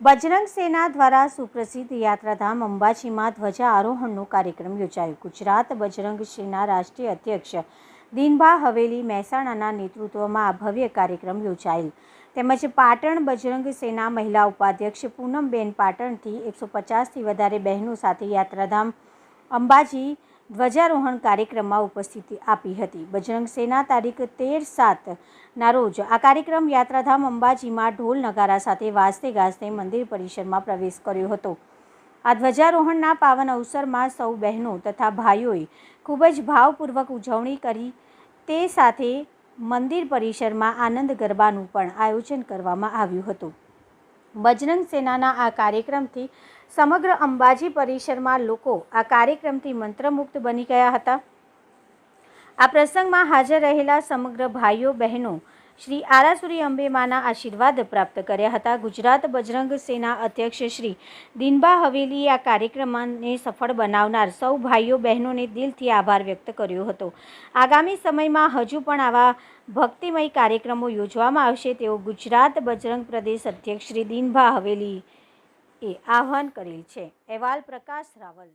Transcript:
બજરંગ સેના દ્વારા સુપ્રસિદ્ધ યાત્રાધામ અંબાજીમાં ધ્વજા આરોહણનો કાર્યક્રમ યોજાયો. ગુજરાત બજરંગ સેના રાષ્ટ્રીય અધ્યક્ષ દિનભા હવેલી મહેસાણાના નેતૃત્વમાં આ ભવ્ય કાર્યક્રમ યોજાયેલ. તેમજ પાટણ બજરંગ સેના મહિલા ઉપાધ્યક્ષ પૂનમબેન પાટણથી એકસો પચાસથી વધારે બહેનો સાથે યાત્રાધામ અંબાજી ધ્વજારોહણ કાર્યક્રમમાં ઉપસ્થિતિ આપી હતી. બજરંગ સેના તારીખ તેર સાતના રોજ આ કાર્યક્રમ યાત્રાધામ અંબાજીમાં ઢોલ નગારા સાથે વાજતે ગાજતે મંદિર પરિસરમાં પ્રવેશ કર્યો હતો. આ ધ્વજારોહણના પાવન અવસરમાં સૌ બહેનો તથા ભાઈઓએ ખૂબ જ ભાવપૂર્વક ઉજવણી કરી. તે સાથે મંદિર પરિસરમાં આનંદ ગરબાનું પણ આયોજન કરવામાં આવ્યું હતું. બજરંગ સેનાના આ કાર્યક્રમથી સમગ્ર અંબાજી પરિસરમાં લોકો આ કાર્યક્રમથી મંત્રમુગ્ધ બની ગયા હતા. આ પ્રસંગમાં હાજર રહેલા સમગ્ર ભાઈઓ, બહેનો શ્રી આરાસુરી અંબેમાના આશીર્વાદ પ્રાપ્ત કર્યા હતા. ગુજરાત બજરંગ સેના અધ્યક્ષ શ્રી દિનબા હવેલીએ આ કાર્યક્રમને સફળ બનાવનાર સૌ ભાઈઓ, બહેનોને દિલથી આભાર વ્યક્ત કર્યો હતો. આગામી સમયમાં હજુ પણ આવા ભક્તિમય કાર્યક્રમો યોજવામાં આવશે તેવો ગુજરાત બજરંગ પ્રદેશ અધ્યક્ષ શ્રી દિનભા હવેલી એ આહ્વાન કરેલ છે. અહેવાલ પ્રકાશ રાવલ.